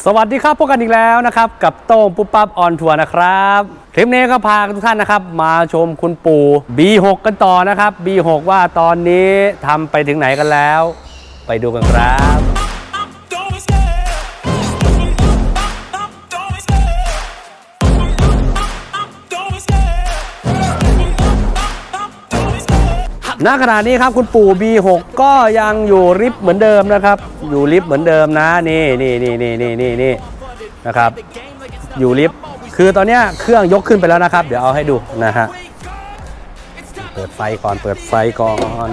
สวัสดีครับพบกันอีกแล้วนะครับ กับโต้งปุ๊บปั๊บออนทัวร์นะครับ คลิปนี้ก็พาทุกท่านนะครับ มาชมคุณปู่ B6 กันต่อนะครับ B6 ว่าตอนนี้ทำไปถึงไหนกันแล้ว ไปดูกันครับ ณขณะนี้ครับคุณปู่ B6 ก็ยังอยู่ลิฟต์เหมือนเดิมนะครับ อยู่ลิฟต์เหมือนเดิมนะนี่นี่นี่นี่นี่นี่นี่นะครับ อยู่ลิฟต์คือตอนนี้เครื่องยกขึ้นไปแล้วนะครับ เดี๋ยวเอาให้ดูนะฮะเปิดไฟก่อนเปิดไฟก่อน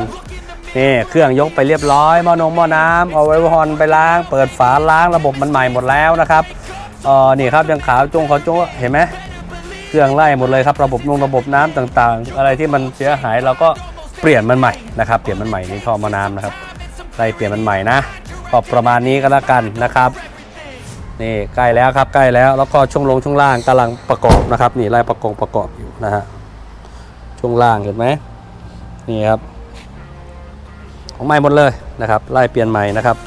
นี่เครื่องยกไปเรียบร้อยหม้อนงหม้อน้ำเอาไว้ฮอนไปล้าง เปิดฝาล้างระบบมันใหม่หมดแล้วนะครับเออนี่ครับยังขาวจงขาวจงเห็นไหมเครื่องไล่หมดเลยครับ ระบบนงระบบน้ำต่างๆ อะไรที่มันเสียหายเราก็ เปลี่ยนมันใหม่นะครับเปลี่ยนมันใหม่นี่ท่อมาน้ำนะครับไล่เปลี่ยนมันใหม่นะก็ประมาณนี้ก็แล้วกันนะครับนี่ใกล้แล้วครับใกล้แล้วแล้วก็ช่วงลงช่วงล่างกำลังประกอบนะครับนี่ไล่ประกอบประกอบอยู่นะฮะช่วงล่างเห็นไหมนี่ครับของใหม่หมดเลยนะครับไล่เปลี่ยนใหม่นะครับ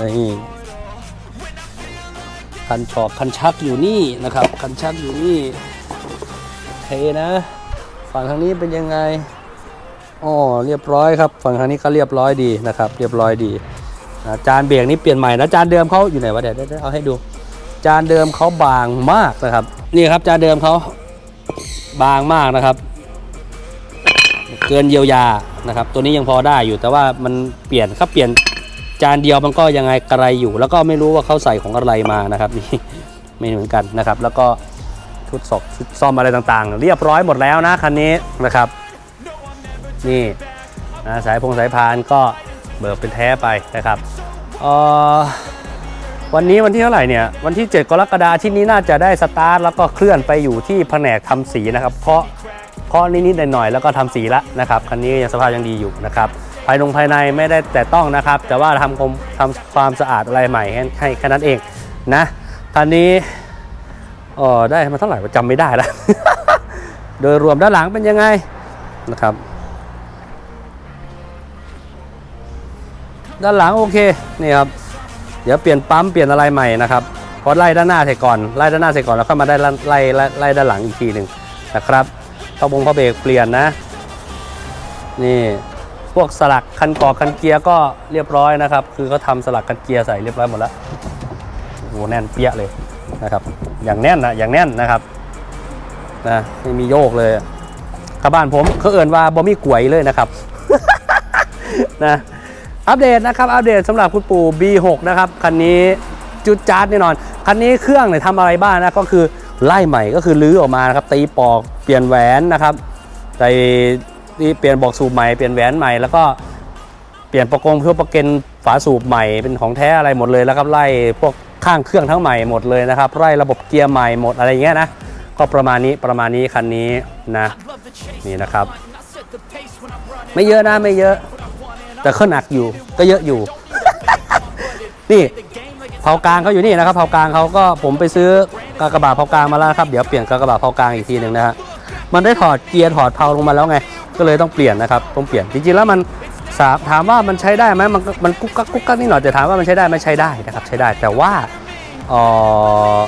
นี่คันชอกคันชักอยู่นี่นะครับคันชักอยู่นี่ เทนะ ฝั่งทางนี้เป็นยังไงอ๋อเรียบร้อยครับ ฝั่งทางนี้ก็เรียบร้อยดีนะครับ เรียบร้อยดีจานเบรกนี้เปลี่ยนใหม่นะจานเดิมเขาอยู่ไหนวะเดี๋ยวเดี๋ยวเดี๋ยวเอาให้ดู จานเดิมเขาบางมากนะครับ นี่ครับจานเดิมเขาบางมากนะครับ เกินเยียวยานะครับ ตัวนี้ยังพอได้อยู่แต่ว่ามันเปลี่ยนครับเปลี่ยนจานเดียวมันก็ยังไงกระไรอยู่ แล้วก็ไม่รู้ว่าเขาใส่ของอะไรมานะครับนี่ไม่เหมือนกันนะครับ แล้วก็ ชุดสอกชุดซ่อมอะไรต่างๆ เรียบร้อยหมดแล้วนะคันนี้นะครับ นี่นะสายพงสายพานก็เบิกเป็นแท้ไปนะครับวันนี้วันที่เท่าไหร่เนี่ยวันที่ 7 กรกฎาคมที่นี้น่าจะได้สตาร์ทแล้วก็เคลื่อนไปอยู่ที่แผนกทำสีนะครับ เพราะเคาะนิดๆหน่อยๆแล้วก็ทำสีล้วนะครับคันนี้ยังสภาพยังดีอยู่นะครับภายนงภายในไม่ได้แต่ต้องนะครับ แต่ว่าทำความทำความสะอาดอะไรใหม่ให้แค่นั้นเองนะคันนี้ เออได้มาเท่าไหร่วะจำไม่ได้แล้ว โดยรวมด้านหลังเป็นยังไงนะครับ ด้านหลังโอเคนี่ครับเดี๋ยวเปลี่ยนปั๊มเปลี่ยนอะไรใหม่นะครับเพราะไล่ด้านหน้าเสร็จก่อนไล่ด้านหน้าเสร็จก่อนแล้วค่อยมาได้ไล่ไล่ไล่ด้านหลังอีกทีหนึ่งนะครับข้าบงข้าเบรกเปลี่ยนนะ นี่พวกสลักคันกอกคันเกียร์ก็เรียบร้อยนะครับ คือเขาทำสลักคันเกียร์ใส่เรียบร้อยหมดแล้วโอ้โหแน่นเปี้ยเลย นะครับ อย่างแน่นนะอย่างแน่นนะครับนะไม่มีโยกเลยข้าบ้านผมเขาเอ่นว่าบ่มีกลวยเลยนะครับนะอัปเดตนะครับอัปเดตสำหรับคุณปู่ B6 นะครับคันนี้จุดจาร์ดแน่นอนคันนี้เครื่องเนี่ยทำอะไรบ้างนะก็คือไล่ใหม่ก็คือลื้อออกมานะครับตีปอกเปลี่ยนแหวนนะครับใส่ที่เปลี่ยนบอกสูบใหม่เปลี่ยนแหวนใหม่แล้วก็เปลี่ยนประกงเพื่อประเกนฝาสูบใหม่เป็นของแท้อะไรหมดเลยแล้วครับไล่พวก ข้างเครื่องทั้งใหม่หมดเลยนะครับไล่ระบบเกียร์ใหม่หมดอะไรอย่างเงี้ยนะก็ประมาณนี้ประมาณนี้คันนี้นะนี่นะครับ ไม่เยอะนะไม่เยอะ แต่ก็หนักอยู่ก็เยอะอยู่ นี่เผากลางเขาอยู่นี่นะครับเผากลางเขาก็ผมไปซื้อกากระบะเผากลางมาแล้วครับเดี๋ยวเปลี่ยนกากระบะเผากลางอีกทีหนึ่งนะฮะมันได้ถอดเกียร์ถอดเผาลงมาแล้วไง ก็เลยต้องเปลี่ยนนะครับต้องเปลี่ยนจริงๆแล้วมันถามว่ามันใช้ได้ไหมมันมันกุ๊กกักกุ๊กกักนิดหน่อยแต่ถามว่ามันใช้ได้ไหมใช้ได้นะครับใช้ได้แต่ว่า เออ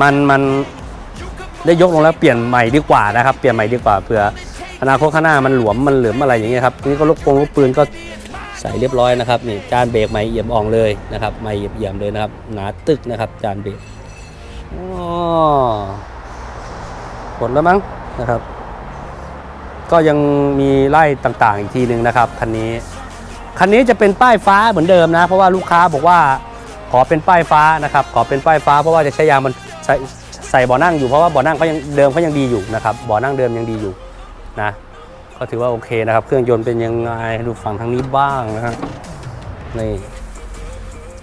มันมันได้ยกลงแล้วเปลี่ยนใหม่ดีกว่านะครับ เปลี่ยนใหม่ดีกว่าเผื่ออนาคตข้างหน้ามันหลวมมันเหลือมอะไรอย่างเงี้ยครับนี่ก็ลูกปงลูกปืนก็ใส่เรียบร้อยนะครับนี่จานเบรกใหม่เอี่ยมอ่องเลยนะครับใหม่เอี่ยมๆเลยนะครับหนาตึกนะครับจานเบรกอ๋อหมดแล้วมั้งนะครับ ก็ยังมีไล่ต่างๆอีกทีหนึ่งนะครับคันนี้คันนี้จะเป็นป้ายฟ้าเหมือนเดิมนะ เพราะว่าลูกค้าบอกว่า ขอเป็นป้ายฟ้านะครับขอเป็นป้ายฟ้าเพราะว่าจะใช้ยางมันใส่ใส่บ่อนั่งอยู่เพราะว่าบ่อนั่งเขายังเดิมเขายังดีอยู่นะครับบ่อนั่งเดิมยังดีอยู่นะก็ถือว่าโอเคนะครับ เครื่องยนต์เป็นยังไงดูฝั่งทางนี้บ้างนะฮะนี่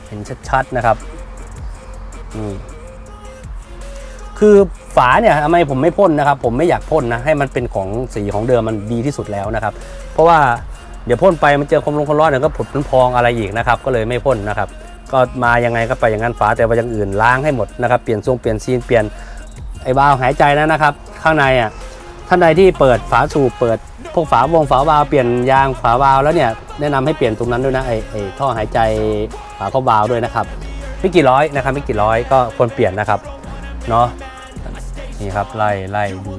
เห็นชัดๆนะครับนี่คือฝาเนี่ยทำไมผมไม่พ่นนะครับ ผมไม่อยากพ่นนะให้มันเป็นของสีของเดิมมันดีที่สุดแล้วนะครับ เพราะว่าเดี๋ยวพ่นไปมันเจอความร้อนความร้อนเดี๋ยวก็ผุดมันพองอะไรอีกนะครับ ก็เลยไม่พ่นนะครับ ก็มายังไงก็ไปอย่างนั้นฝาแต่ว่าอย่างอื่นล้างให้หมดนะครับเปลี่ยนทรงเปลี่ยนซีนเปลี่ยนไอ้บาวหายใจนะนะครับ ข้างในอะท่านใดที่เปิดฝาสูบเปิดพวกฝาวงฝาวาล์วเปลี่ยนยางฝาวาล์วแล้วเนี่ยแนะนำให้เปลี่ยนตรงนั้นด้วยนะไอไอท่อหายใจฝาครอบวาล์วด้วยนะครับไม่กี่ร้อยนะครับไม่กี่ร้อยก็ควรเปลี่ยนนะครับเนาะนี่ครับไล่ไล่ดู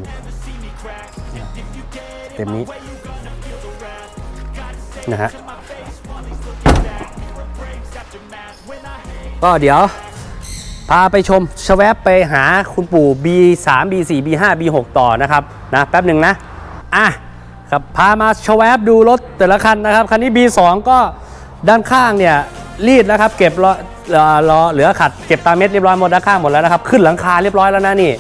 เต็มนี้นะฮะ ก็เดี๋ยว พาไปชมชแวบไปหาคุณปู่ B3 B4 B5 B6 ต่อนะครับนะแป๊บหนึ่งนะ อะครับพามาชแวบดูรถแต่ละคันนะครับ คันนี้ B2 ก็ด้านข้างเนี่ยรีดนะครับ เก็บล้อล้อเหลือขัดเก็บตามเม็ดเรียบร้อยหมดด้านข้างหมดแล้วนะครับ ขึ้นหลังคาเรียบร้อยแล้วนะนี่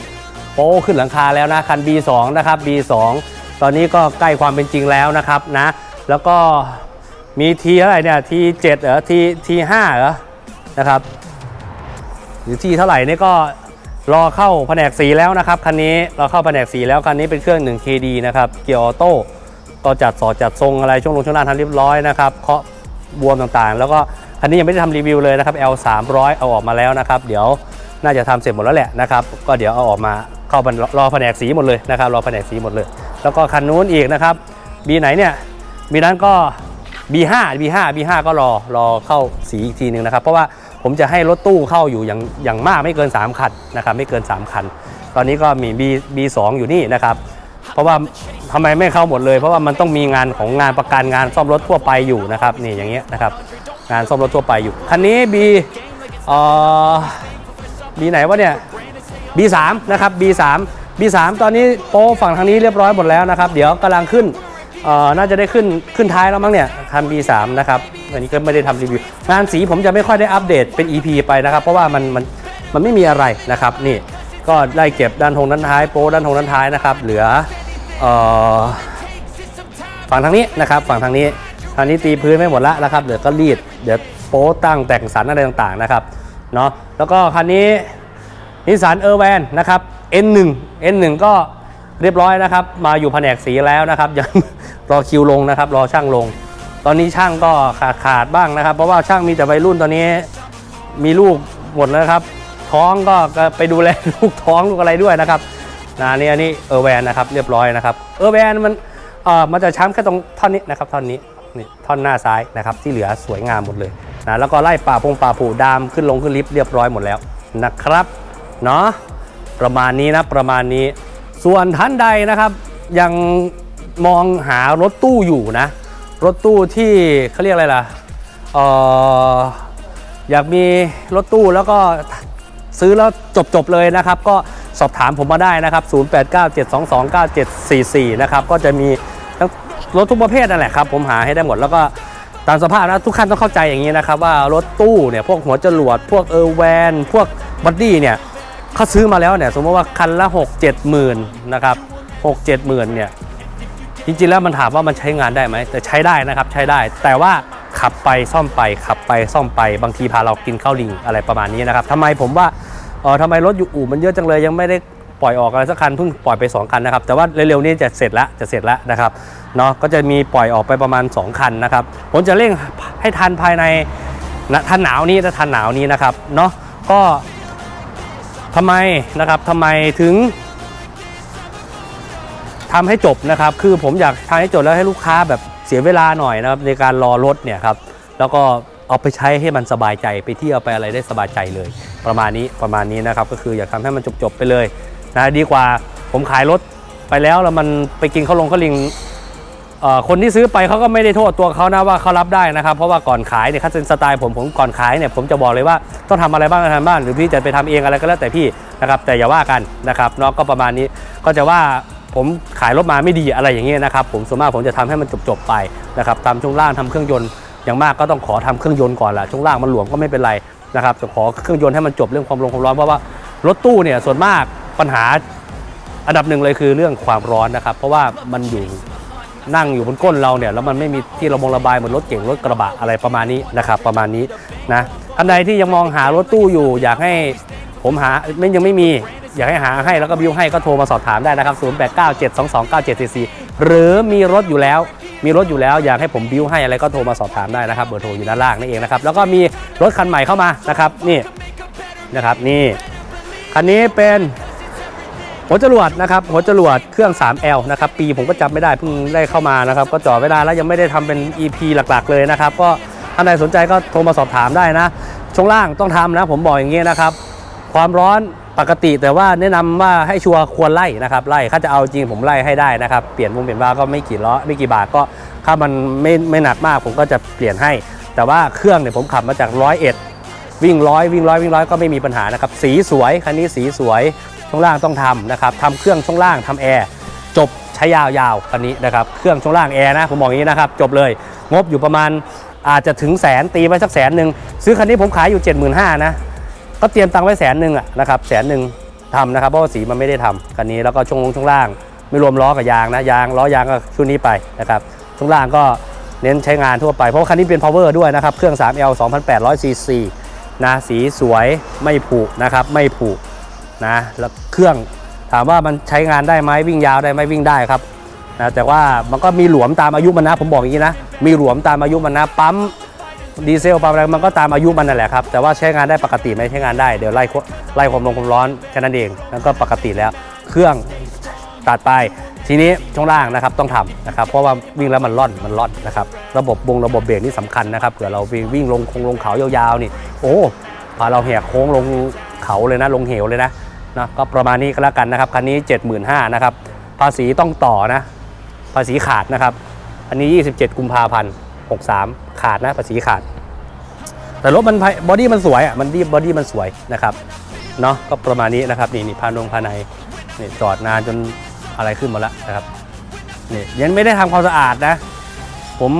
โป้ขึ้นหลังคาแล้วนะคัน B2 นะครับ B2 ตอนนี้ก็ใกล้ความเป็นจริงแล้วนะครับนะ แล้วก็มีทีอะไรเนี่ยทีเจ็ดเหรอทีทีห้าเหรอ นะครับหรือที่เท่าไหร่นี่ก็รอเข้าแผนกสีแล้วนะครับคันนี้รอเข้าแผนกสีแล้วคันนี้เป็นเครื่อง 1 KD นะครับเกียร์ออโต้ก็จัดสอดจัดทรงอะไรช่วงลงช่วงล่างทำเรียบร้อยนะครับเคาะบวมต่างๆ แล้วก็คันนี้ยังไม่ได้ทำรีวิวเลยนะครับ L 3 0 0เอาออกมาแล้วนะครับ เดี๋ยวน่าจะทำเสร็จหมดแล้วแหละนะครับ ก็เดี๋ยวเอาออกมาเข้ารอแผนกสีหมดเลยนะครับรอแผนกสีหมดเลย แล้วก็คันนู้นอีกนะครับบีไหนเนี่ยบีนั้นก็ B5 B5 B5 ก็รอรอเข้าสีอีกทีหนึ่งนะครับ เพราะว่า ผมจะให้รถตู้เข้าอยู่อย่างอย่างมากไม่เกิน 3 คันนะครับไม่เกิน 3 คัน ตอนนี้ก็มี B B2 อยู่นี่นะครับเพราะว่าทำไมไม่เข้าหมดเลย เพราะว่ามันต้องมีงานของงานประกันงานซ่อมรถทั่วไปอยู่นะครับนี่อย่างเงี้ยนะครับงานซ่อมรถทั่วไปอยู่คันนี้ B เอ่อ B ไหนวะเนี่ย B3 นะครับ B3 B3 ตอนนี้โป้ฝั่งทางนี้เรียบร้อยหมดแล้วนะครับ เดี๋ยวกำลังขึ้น น่าจะได้ขึ้นขึ้นท้ายแล้วมั้งเนี่ยคัน B3 นะครับอันนี้ก็ไม่ได้ทำรีวิวงานสีผมจะไม่ค่อยได้อัปเดตเป็น EP ไปนะครับ เพราะว่ามันมันมันไม่มีอะไรนะครับนี่ก็ได้เก็บด้านทงด้านท้ายโป้ด้านทงด้านท้ายนะครับเหลือเอ่อฝั่งทางนี้นะครับฝั่งทางนี้ทางนี้ตีพื้นไม่หมดละนะครับเหลือก็รีดเดี๋ยวโป้ตั้งแต่งสันอะไรต่างๆนะครับเนาะแล้วก็คันนี้นิสสันเออร์แวนนะครับ N1 N1 ก็ เรียบร้อยนะครับ มาอยู่แผนกสีแล้วนะครับยังรอคิวลงนะครับ รอช่างลง ตอนนี้ช่างก็ขาดขาดบ้างนะครับ เพราะว่าช่างมีแต่วัยรุ่นตอนนี้ มีลูกหมดแล้วครับ ท้องก็ไปดูแลลูกท้องลูกอะไรด้วยนะครับนะนี่อันนี้เออแวนนะครับ เรียบร้อยนะครับเออแวนมันเอ่อมันจะช้ำแค่ตรงท่อนนี้นะครับท่อนนี้นี่ท่อนหน้าซ้ายนะครับที่เหลือสวยงามหมดเลยนะแล้วก็ไล่ป่าพงป่าผูดามขึ้นลงขึ้นลิฟต์เรียบร้อยหมดแล้วนะครับเนาะประมาณนี้นะประมาณนี้ ส่วนท่านใดนะครับยังมองหารถตู้อยู่นะ รถตู้ที่เขาเรียกอะไรล่ะอออยากมีรถตู้แล้วก็ซื้อแล้วจบๆเลยนะครับ ก็สอบถามผมมาได้นะครับ 0897229744 นะครับ ก็จะมีทั้งรถทุกประเภทนั่นแหละครับ ผมหาให้ได้หมดแล้วก็ตามสภาพนะทุกขั้นต้องเข้าใจอย่างนี้นะครับ ว่ารถตู้เนี่ยพวกหัวจรวด พวกเออร์แวน พวกบัดดี้เนี่ย เขาซื้อมาแล้วเนี่ยสมมติว่าคันละ 6 7หมื่นนะครับ6 7หมื่นเนี่ยจริงๆแล้วมันถามว่ามันใช้งานได้ไหมแต่ใช้ได้นะครับใช้ได้ แต่ว่าขับไปซ่อมไป ขับไปซ่อมไปบางทีพาเรากินข้าวลิงอะไรประมาณนี้นะครับทำไมผมว่าเออทำไมรถอยู่อู่มันเยอะจังเลยยังไม่ได้ปล่อยออกอะไรสักคันเพิ่งปล่อยไป 2 คันนะครับ แต่ว่าเร็วๆนี้จะเสร็จแล้วจะเสร็จแล้วนะครับเนาะก็จะมีปล่อยออกไปประมาณ 2 คันนะครับ ผมจะเร่งให้ทันภายในนะทันหนาวนี้ถ้าทันหนาวนี้นะครับเนาะก็ ทำไมนะครับทำไมถึงทำให้จบนะครับ คือผมอยากทำให้จบแล้วให้ลูกค้าแบบเสียเวลาหน่อยนะครับในการรอรถเนี่ยครับ แล้วก็เอาไปใช้ให้มันสบายใจไปเที่ยวไปอะไรได้สบายใจเลย ประมาณนี้ประมาณนี้นะครับ ก็คืออยากทำให้มันจบๆไปเลยนะดีกว่าผมขายรถไปแล้วแล้วมันไปกินข้าวลงข้าวลิงเอ่อ คนที่ซื้อไปเขาก็ไม่ได้โทษตัวเขานะว่าเขารับได้นะครับ เพราะว่าก่อนขายเนี่ยคัสเซนสไตล์ผมผมก่อนขายเนี่ยผมจะบอกเลยว่าต้องทำอะไรบ้างทำบ้างหรือพี่จะไปทำเองอะไรก็แล้วแต่พี่นะครับแต่อย่าว่ากันนะครับเนาะก็ประมาณนี้ก็จะว่าผมขายรถมาไม่ดีอะไรอย่างเงี้ยนะครับผมส่วนมากผมจะทำให้มันจบๆไปนะครับทำช่วงล่างทำเครื่องยนต์อย่างมากก็ต้องขอทำเครื่องยนต์ก่อนแหละช่วงล่างมันหลวมก็ไม่เป็นไรนะครับจะขอเครื่องยนต์ให้มันจบเรื่องความร้อนความร้อนเพราะว่ารถตู้เนี่ยส่วนมากปัญหาอันดับหนึ่งเลยคือเรื่องความร้อนนะครับ เพราะว่ามันอยู่ นั่งอยู่บนก้นเราเนี่ยแล้วมันไม่มีที่ระบงระบายเหมือนรถเก่งรถกระบะอะไรประมาณนี้นะครับประมาณนี้นะท่านใดที่ยังมองหารถตู้อยู่ อยากให้ผมหาไม่ยังไม่มีอยากให้หาให้แล้วก็บิวให้ก็โทรมาสอบถามได้นะครับ 0897229744 หรือมีรถอยู่แล้ว มีรถอยู่แล้วอยากให้ผมบิวให้อะไรก็โทรมาสอบถามได้นะครับเบอร์โทรอยู่ด้านล่างนี่นเองนะครับแล้วก็มีรถคันใหม่เข้ามานะครับนี่นะครับนี่คันนี้เป็น หัวจรวดนะครับหัวจรวดเครื่อง 3L นะครับปีผมก็จำไม่ได้เพิ่งได้เข้ามานะครับก็จ่อไม่ได้แล้วยังไม่ได้ทำเป็น EP หลักๆ เลยนะครับ ก็ท่านใดสนใจก็โทรมาสอบถามได้นะช่วงล่างต้องทำนะผมบอกอย่างนี้ยนะครับ ความร้อนปกติแต่ว่าแนะนำว่าให้ชัวร์ควรไล่นะครับไล่ถ้าจะเอาจริงผมไล่ให้ได้นะครับ เปลี่ยนวงเปลี่ยนวาก็ไม่กี่ล้อไม่กี่บาทก็ถ้ามันไม่ไม่หนักมากผมก็จะเปลี่ยนให้ แต่ว่าเครื่องเนี่ยผมขับมาจากร้อยเอ็ดวิ่งร้อยวิ่งร้อยวิ่งร้อยก็ไม่มีปัญหานะครับ สีสวยคันนี้สีสวย ช่วงล่างต้องทำนะครับทำเครื่องช่วงล่างทำแอร์จบใช้ยาวๆคันนี้นะครับเครื่องช่วงล่างแอร์นะผมบอกอย่างนี้นะครับจบเลยงบอยู่ประมาณอาจจะถึงแสนตีไว้สักแสนหนึ่งซื้อคันนี้ผมขายอยู่ 75,000นะก็เตรียมตังค์ไว้แสนหนึ่งนะครับแสนหนึ่งทำนะครับเพราะว่าสีมันไม่ได้ทำคันนี้แล้วก็ช่วงลงช่วงล่าง ไม่รวมล้อกับยางนะยางล้อยางก็ชุดนี้ไปนะครับช่วงล่างก็เน้นใช้งานทั่วไป เพราะว่าคันนี้เป็น power ด้วยนะครับ เครื่อง 3L 2,800 cc นะ สีสวยไม่ผุนะครับ ไม่ผุ นะแล้วเครื่องถามว่ามันใช้งานได้ไหมวิ่งยาวได้ไหมวิ่งได้ครับนะแต่ว่ามันก็มีหลวมตามอายุมันนะ ผมบอกอย่างนี้นะ มีหลวมตามอายุมันนะปั๊มดีเซลปั๊มอะไรมันก็ตามอายุมันนั่นแหละครับแต่ว่าใช้งานได้ปกติไหมใช้งานได้เดี๋ยวไล่ไล่ความลงความร้อนแค่นั้นเองแล้วก็ปกติแล้ว เครื่องตัดไป ทีนี้ช่วงล่างนะครับต้องทำนะครับเพราะว่าวิ่งแล้วมันร่อนมันร่อนนะครับระบบบงระบบเบรกนี่สำคัญนะครับเผื่อเราวิ่งวิ่งลงคงลงเขายาวๆนี่โอ้พาเราแหกโค้งลงเขาเลยนะลงเหวเลยนะ นะก็ประมาณนี้ก็แล้วกันนะครับคันนี้ 75,000นะครับภาษีต้องต่อนะ ภาษีขาดนะครับ อันนี้ 27 กุมภาพันธ์63 ขาดนะภาษีขาด แต่รถมันบอดี้มันสวยอะมันดีบอดี้มันสวยนะครับเนาะก็ประมาณนี้นะครับนี่นี่พานงภายในนี่จอดนานจนอะไรขึ้นหมดแล้วนะครับนี่ยังไม่ได้ทำความสะอาดนะ ผม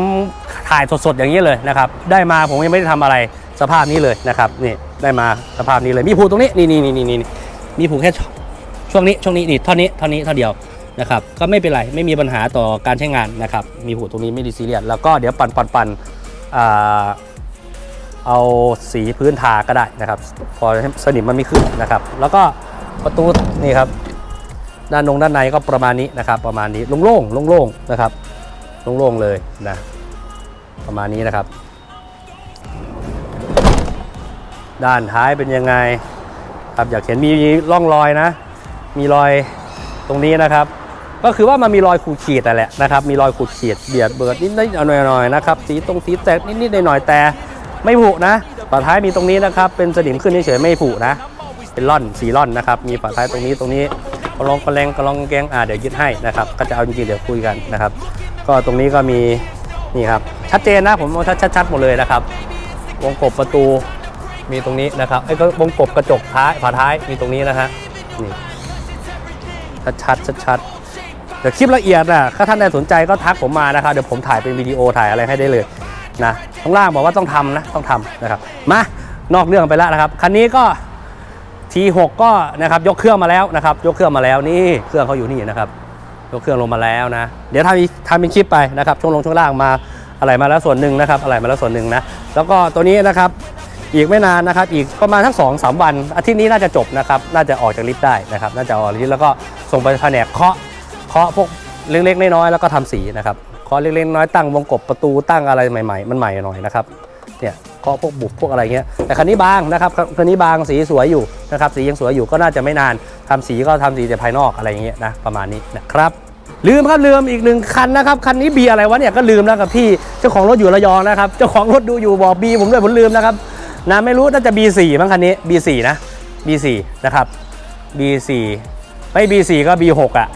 ถ่ายสดๆอย่างนี้เลยนะครับ ได้มาผมยังไม่ได้ทำอะไรสภาพนี้เลยนะครับนี่ได้มาสภาพนี้เลยมีผูตรงนี้นี่นี่นี่นี่นี่ มีผูแค่ช่วงนี้ช่วงนี้นี่เท่านี้เท่านี้เท่าเดียวนะครับก็ไม่เป็นไรไม่มีปัญหาต่อการใช้งานนะครับมีหูตรงนี้ไม่ดีซีเรียสแล้วก็เดี๋ยวปั่นปั่นปั่นอ่าเอาสีพื้นทาก็ได้นะครับ พอสนิมมันไม่ขึ้นนะครับ แล้วก็ประตูนี่ครับด้านนงด้านในก็ประมาณนี้นะครับ ประมาณนี้โล่งๆโล่งๆนะครับโล่งๆเลยนะประมาณนี้นะครับ ด้านท้ายเป็นยังไง ครับอยากเห็นมีร่องรอยนะ มีรอยตรงนี้นะครับ ก็คือว่ามันมีรอยขูดขีดนั่แหละนะครับ มีรอยขูดขีดเบียดเบิดนิดนิดหน่อยหน่อยๆนะครับสีตรงสีแตกนิดนิดหน่อยๆแต่ไม่ผุนะฝาท้ายมีตรงนี้นะครับ เป็นสนิมขึ้นเฉยๆไม่ผุนะ เป็นร่อนสีร่อนนะครับ มีฝาท้ายตรงนี้ตรงนี้กระลองกระแรงกระลองแกงอ่าเดี๋ยวยึดให้นะครับ ก็จะเอาจริงๆเดี๋ยวคุยกันนะครับ ก็ตรงนี้ก็มีนี่ครับชัดเจนนะผมว่าชัดๆหมดเลยนะครับ วงกบประตู มีตรงนี้นะครับไอ้ก็วงกบกระจกท้ายฝาท้ายมีตรงนี้นะฮะนี่ชัดๆชัดๆเดี๋ยวคลิปละเอียดนะถ้าท่านใดสนใจก็ทักผมมานะครับเดี๋ยวผมถ่ายเป็นวิดีโอถ่ายอะไรให้ได้เลยนะข้างล่างบอกว่าต้องทำนะต้องทำนะครับมานอกเรื่องไปแล้วนะครับคันนี้ก็ T6 ก็นะครับยกเครื่องมาแล้วนะครับ ยกเครื่องมาแล้วนี่เครื่องเขาอยู่นี่นะครับยกเครื่องลงมาแล้วนะ เดี๋ยวทำทำเป็นคลิปไปนะครับช่วงลงช่วงล่างมาอะไรมาแล้วส่วนหนึ่งนะครับอะไรมาแล้วส่วนหนึ่งนะแล้วก็ตัวนี้นะครับ อีกไม่นานนะครับ อีกประมาณทั้งสองสามวัน อาทิตย์นี้น่าจะจบนะครับ น่าจะออกจากลิฟต์ได้นะครับ น่าจะออกลิฟต์แล้วก็ส่งไปแผนกเคาะ เคาะพวกเล็กๆน้อยๆแล้วก็ทำสีนะครับ เคาะเล็กๆน้อยตั้งวงกบประตูตั้งอะไรใหม่ๆ มันใหม่หน่อยนะครับ เนี่ยเคาะพวกบุบพวกอะไรเงี้ย แต่คันนี้บางนะครับ คันนี้บางสีสวยอยู่นะครับ สียังสวยอยู่ก็น่าจะไม่นานทำสีก็ทำสีแต่ภายนอกอะไรเงี้ยนะ ประมาณนี้นะครับลืมครับลืมอีกหนึ่งคันนะครับคันนี้บีอะไรวะเนี่ยก็ลืมแล้วกับพี่เจ้าของรถอยู่ระยองนะครับเจ้าของรถดูอยู่บอกบีผมด้วยผมลืมนะครับ นะไม่รู้น่าจะ B4 มั้งคันนี้ B4 นะ B4 นะครับ B4 ไม่ B4 ก็ B6 อะ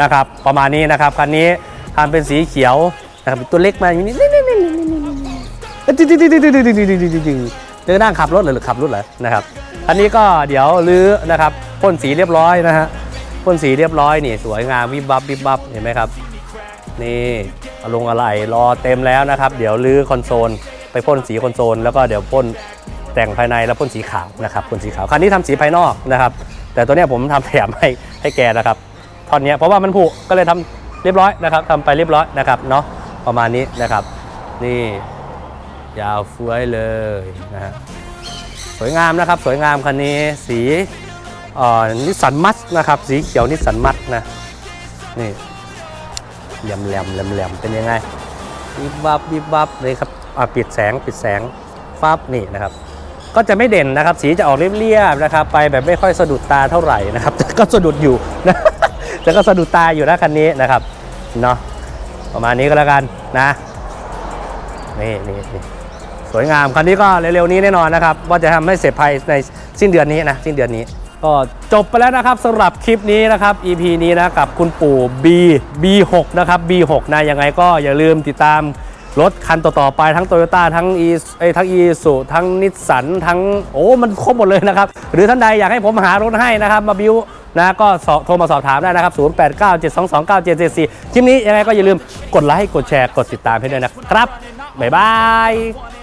นะครับประมาณนี้นะครับคันนี้ทำเป็นสีเขียวนะครับตัวเล็กมาอย่นี่นี่นี่นี่นั่งขับรถหรือขับรถเหรอนะครับอันนี้ก็เดี๋ยวรื้อนะครับพ่นสีเรียบร้อยนะฮะพ่นสีเรียบร้อยนี่สวยงามวิบวับวิบวับเห็นไหมครับ นี่ลงอะไรรอเต็มแล้วนะครับ เดี๋ยวรื้อคอนโซลไปพ่นสีคอนโซลแล้วก็เดี๋ยวพ่น แต่งภายในแล้วพ่นสีขาวนะครับพ่นสีขาวคันนี้ทำสีภายนอกนะครับ แต่ตัวเนี้ยผมทำแถมให้ให้แกนะครับท่อนเนี้ยเพราะว่ามันผุก็เลยทำเรียบร้อยนะครับทำไปเรียบร้อยนะครับเนาะประมาณนี้นะครับ นี่ยาวฟ้วยเลยนะฮะสวยงามนะครับ สวยงามคันนี้สีนิสสันมัสนะครับ สีเขียวนิสสันมัสนะนี่แหลมแหลมแหลมแหลมเป็นยังไงวิบวับวิบวับเลยครับปิดแสงปิดแสงฟับนี่นะครับ ก็จะไม่เด่นนะครับ สีจะออกเรียบๆนะครับไปแบบไม่ค่อยสะดุดตาเท่าไหร่นะครับแต่ก็สะดุดอยู่นะแต่ก็สะดุดตาอยู่นะคันนี้นะครับเนาะประมาณนี้ก็แล้วกันนะนี่นี่นสวยงามคันนี้ก็เร็วๆนี้แน่นอนนะครับว่าจะทำให้เสร็จภายในสิ้นเดือนนี้นะสิ้นเดือนนี้ ก็จบไปแล้วนะครับสำหรับคลิปนี้นะครับ EP นี้นะกับคุณปู่ B B6 นะครับ B6 นะยังไงก็อย่าลืมติดตาม รถคันต่อๆไปทั้ง Toyota ทั้ง e ไอทั้ง e สุทั้งนิสสันทั้งโอ้มันครบหมดเลยนะครับ หรือท่านใดอยากให้ผมหารถให้นะครับ มาบิวนะก็โทรมาสอบถามได้นะครับ 0897229774คลิปนี้ยังไงก็อย่าลืมกดไลค์กดแชร์กดติดตามให้ด้วยนะครับ บ๊ายบาย